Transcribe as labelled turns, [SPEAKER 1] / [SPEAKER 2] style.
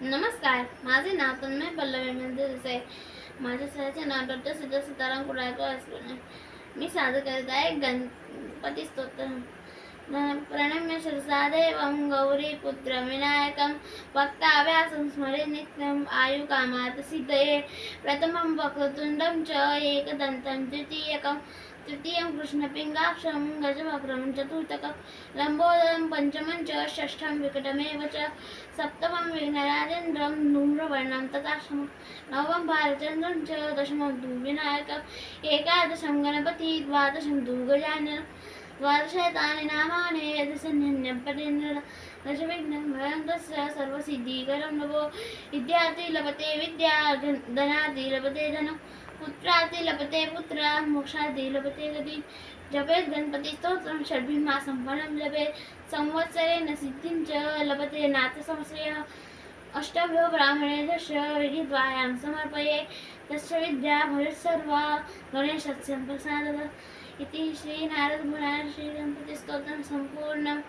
[SPEAKER 1] नमस्कार माझे नाव तन्मय पल्लवी मंदिर आहे. माझ्या शाळेचे नाव डॉक्टर सिद्ध सीताराम कुडाळकर असल्याने मी सादर करत आहे गणपती स्तोत्र. प्रणम्य शिरसा देवं गौरी पुत्र विनायकं वक्ताव्यासं स्मरे नित्यम् सिद्धये। प्रथमं वक्रतुण्डं च एकदन्तं द्वितीयकं तृतीयं कृष्णपिङ्गाक्षं, गजवक्रं, चतुर्थकं, लम्बोदरं, पञ्चमं च, षष्ठं विकटमेव च, सप्तमं विघ्नराजेन्द्रं, धूम्रवर्णं, तथाष्टमं नवमं भारचन्द्रं च, दशमं तु विनायकम्, एकादशं गणपति, द्वादशं तु गजाननं द्वादशतानि नामानि यदसन्यन्यं पठेन्द्र दशविघ्नं भयङ्करस्य सर्वसिद्धिकरं नभो विद्यार्थी लभते विद्या धन- धनार्थी लभते धनं पुत्रार्थी लभते पुत्र मोक्षार्थी लभते गती जपेत गणपती स्तोत्रं षड्भिमा सम्पन्नं जपेत संवत्सरेण सिद्धिं च लभते नाथसंश्रयः अष्टभ्यो ब्राह्मणे दश विधिद्वायां समर्पये तस्य विद्या भवेत्सर्वा गणेशस्य प्रसादः इति श्रीनारदमुरारी श्रीगणपतिस्तोत्रं सम्पूर्णम्